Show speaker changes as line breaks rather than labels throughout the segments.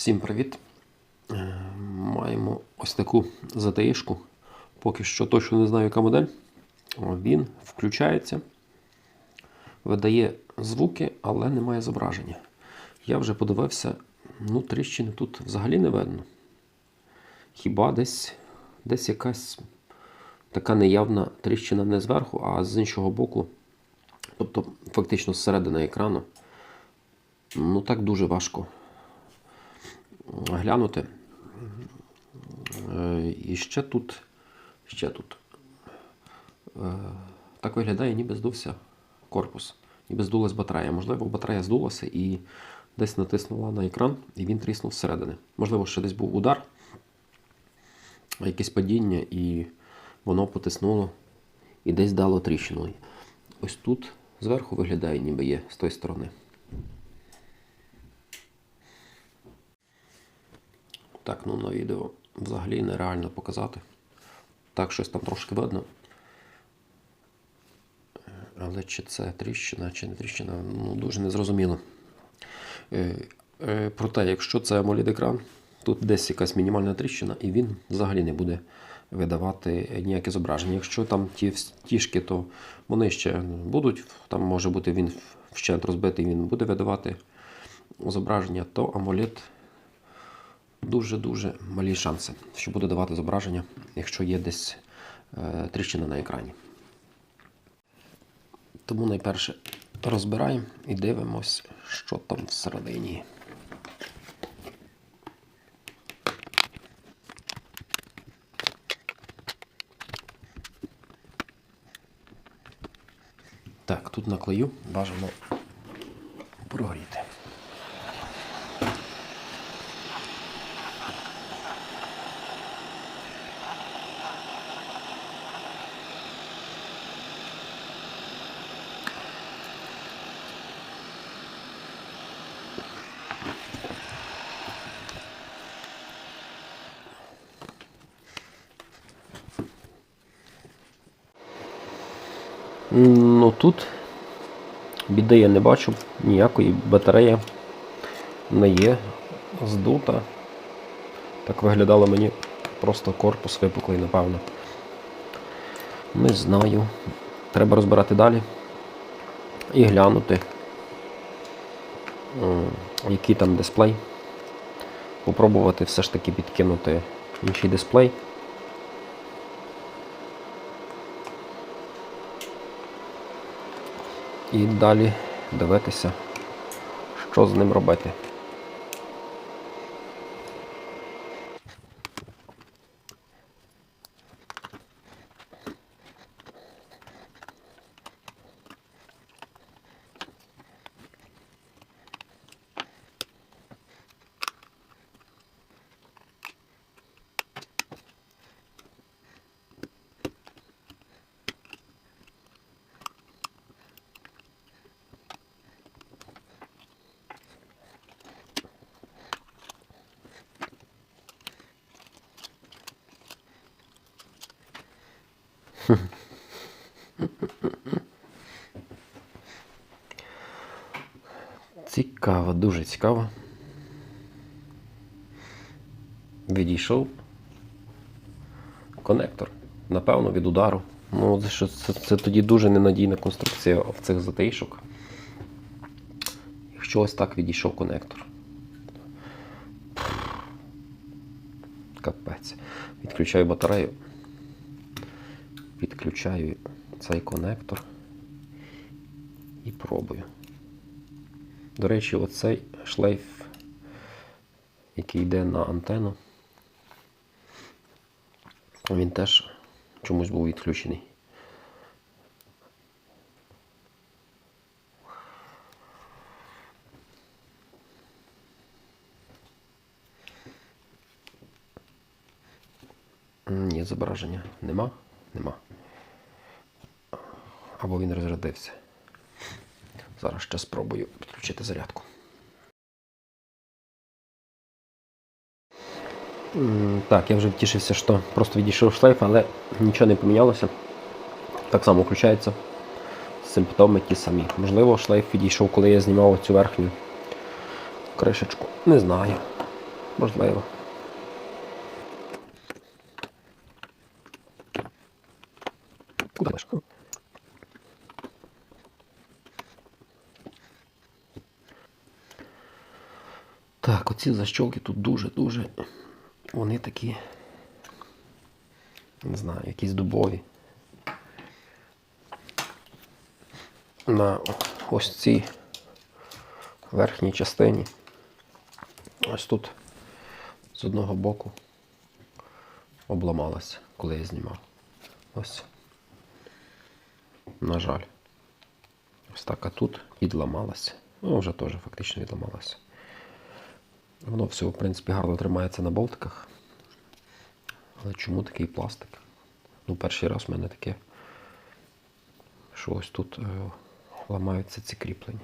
Всім привіт! Е, Маємо ось таку ZTE-шку. Поки що точно не знаю, яка модель. Він включається, видає звуки, але немає зображення. Я вже подивився, ну, тріщини тут взагалі не видно. Хіба десь, десь якась така неявна тріщина не зверху, а з іншого боку, тобто фактично зсередини екрану. Ну так дуже важко глянути. Е, І ще тут, ще тут. Е, Так виглядає, ніби здувся корпус, ніби здулась батарея. Можливо, батарея здулася і десь натиснула на екран, і він тріснув зсередини. Можливо, ще десь був удар, якесь падіння, і воно потиснуло і десь дало тріщину. Ось тут зверху виглядає, ніби є з тої сторони. Так, ну на відео взагалі нереально показати. Так, щось там трошки видно. Але чи це тріщина, чи не тріщина, ну дуже незрозуміло. Е, е, Проте, якщо це amoled екран тут десь якась мінімальна тріщина, і він взагалі не буде видавати ніяке зображення. Якщо там ті стіжки, то вони ще будуть, там може бути він вщент розбитий, він буде видавати зображення, то AMOLED дуже-дуже малі шанси, що буде давати зображення, якщо є десь е, тріщина на екрані. Тому найперше розбираємо і дивимось, що там всередині. Так, тут наклею бажано прогріти. Ну тут біди я не бачу, ніякої батарея не є здута. Так виглядало мені просто корпус випуклий, напевно. Не знаю. Треба розбирати далі і глянути, який там дисплей. Попробувати все ж таки підкинути інший дисплей. І далі дивитися, що з ним робити. Цікаво, дуже цікаво. Відійшов конектор. Напевно, від удару. Ну, це, це, це тоді дуже ненадійна конструкція в цих затишок. Якщо ось так відійшов конектор. Капець. Відключаю батарею. Підключаю цей конектор і пробую. До речі, оцей шлейф, який йде на антенну, він теж чомусь був відключений. Ні, зображення нема, нема. Або він розрядився. Зараз ще спробую підключити зарядку. Так, я вже втішився, що просто відійшов шлейф, але нічого не помінялося. Так само включається. Симптоми ті самі. Можливо, шлейф відійшов, коли я знімав цю верхню кришечку. Не знаю. Можливо. Куди лиш? Так, оці защолки тут дуже-дуже. Вони такі. Не знаю, якісь дубові. На ось цій верхній частині. Ось тут з одного боку обламалася, коли я знімав. Ось. На жаль. Ось так, а тут відламалася. Ну, вже теж фактично відламалася. Воно все, в принципі, гарно тримається на болтиках. Але чому такий пластик? Ну, перший раз в мене таке, що ось тут е, ламаються ці кріплення,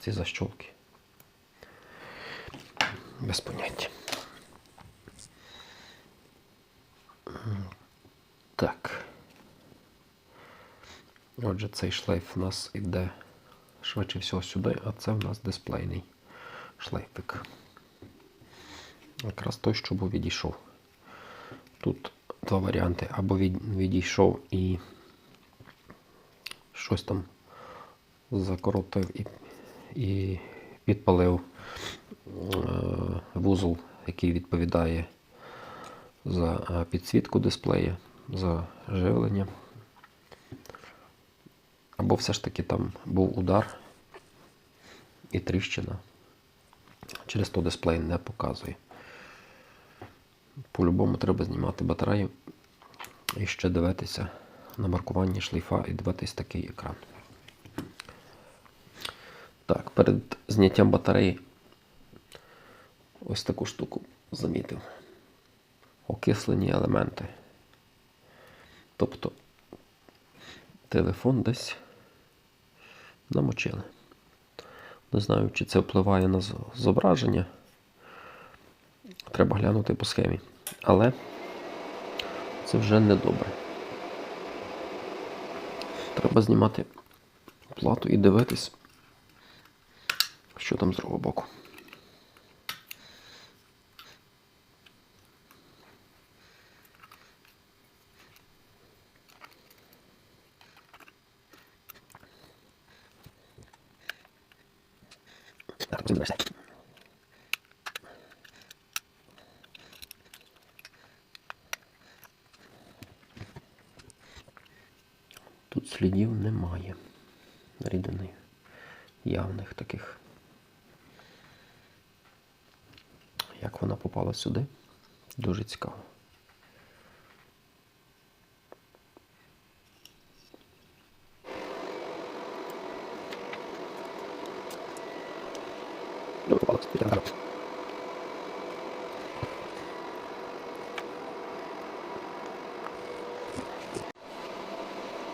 ці защолки. Без поняття. Так. Отже, цей шлейф у нас іде швидше всього сюди, а це в нас дисплейний шлейфик. Якраз той, що був відійшов. Тут два варіанти. Або від, відійшов і щось там закоротив і, і підпалив е, вузол, який відповідає за е, підсвітку дисплея, за живлення. Або все ж таки там був удар і тріщина. Через то дисплей не показує. По-любому треба знімати батарею і ще дивитися на маркування шлейфа і дивитись такий екран. Так, перед зняттям батареї ось таку штуку замітив. Окислені елементи. Тобто телефон десь намочили. Не знаю, чи це впливає на зображення. Треба глянути по схемі. Але це вже не добре. Треба знімати плату і дивитись, що там з другого боку. Так, розберешся. Тут слідів немає. Рідини явних таких. Як вона попала сюди? Дуже цікаво. Ну, попала сюди. так.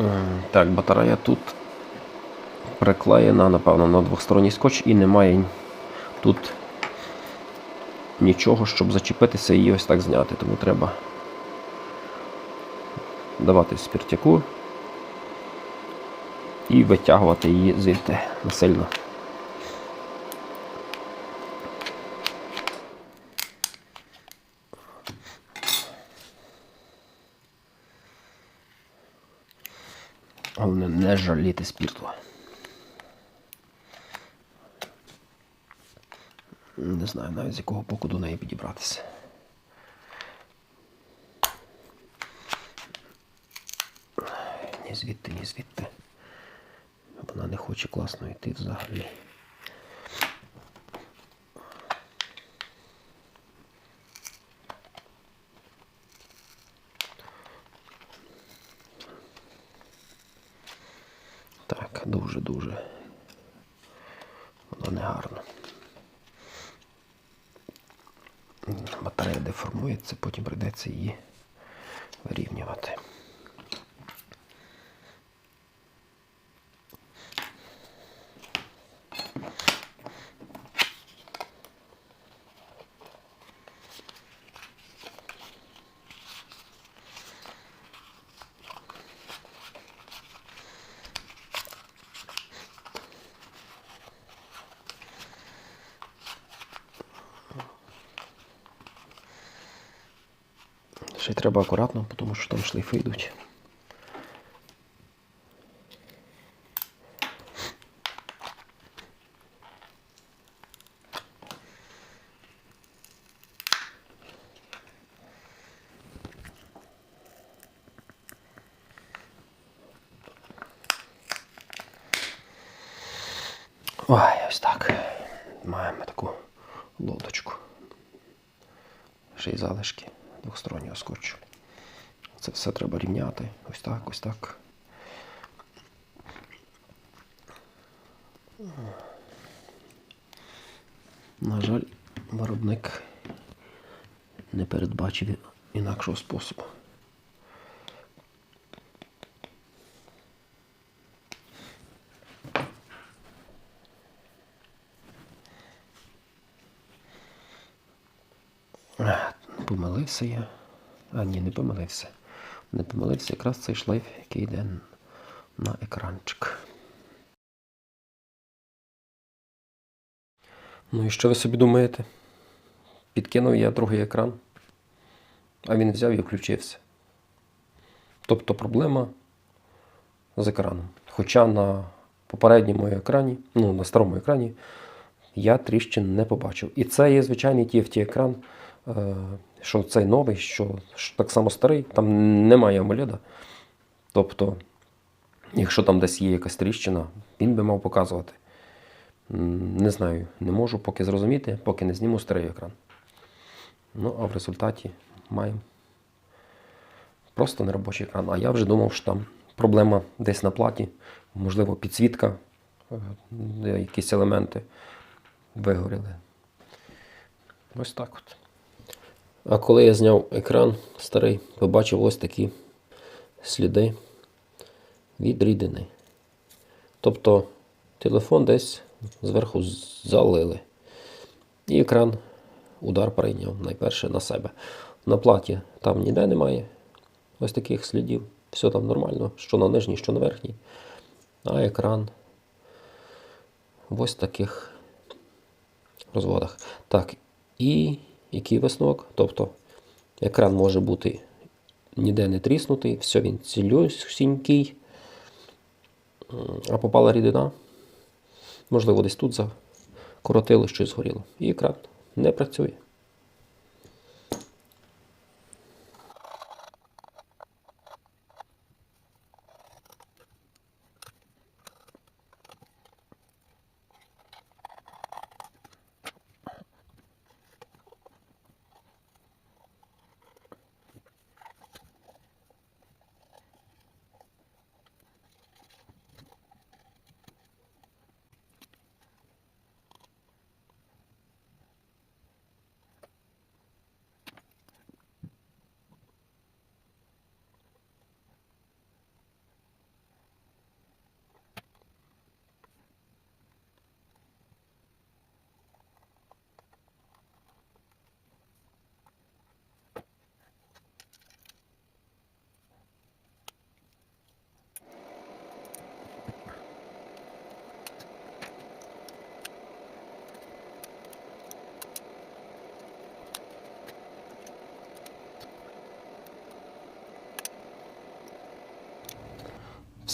М, Так, батарея тут приклеєна, напевно, на двосторонній скотч і немає тут нічого, щоб зачепитися і її ось так зняти. Тому треба давати спіртяку і витягувати її звідти насильно. Не жаліти спірту. Не знаю навіть з якого боку до неї підібратися. Ні звідти, ні звідти. Вона не хоче класно йти взагалі. Так, дуже-дуже. Воно негарно. Батарея деформується, потім прийдеться її вирівнювати. Ще й треба акуратно, тому що там шлейфи йдуть. Ой, ось так. Маємо таку лодочку. Ще й залишки двохстороннього скотчу. Це все треба рівняти. Ось так, ось так. На жаль, виробник не передбачив інакшого способу. А, Помилився я. А ні, не помилився. Не помилився якраз цей шлейф, який йде на екранчик. Ну і що ви собі думаєте? Підкинув я другий екран, а він взяв і включився. Тобто проблема з екраном. Хоча на попередньому екрані, ну на старому екрані, я тріщин не побачив. І це є звичайний TFT екран, що цей новий, що так само старий, там немає AMOLED. Тобто, якщо там десь є якась тріщина, він би мав показувати. Не знаю, не можу поки зрозуміти, поки не зніму старий екран. Ну, а в результаті маємо просто неробочий екран. А я вже думав, що там проблема десь на платі, можливо, підсвітка, е, якісь елементи вигоріли. Ось так от. А коли я зняв екран старий, побачив ось такі сліди від рідини. Тобто телефон десь зверху залили. І екран удар прийняв найперше на себе. На платі там ніде немає ось таких слідів. Все там нормально, що на нижній, що на верхній. А екран ось таких розводах. Так, і який висновок? Тобто екран може бути ніде не тріснутий, все він цілюсінький, а попала рідина. Можливо, десь тут закоротили щось згоріло. І екран не працює.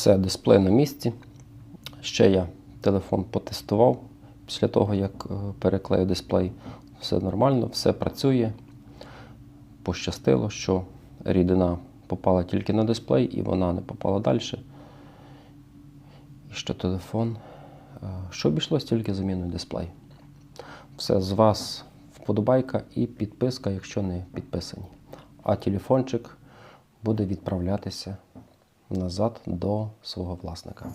Все, дисплей на місці. Ще я телефон потестував після того, як е, переклею дисплей. Все нормально, все працює. Пощастило, що рідина попала тільки на дисплей і вона не попала далі. І що телефон, е, що обійшлось тільки заміною дисплею. Все з вас вподобайка і підписка, якщо не підписані. А телефончик буде відправлятися назад до свого власника.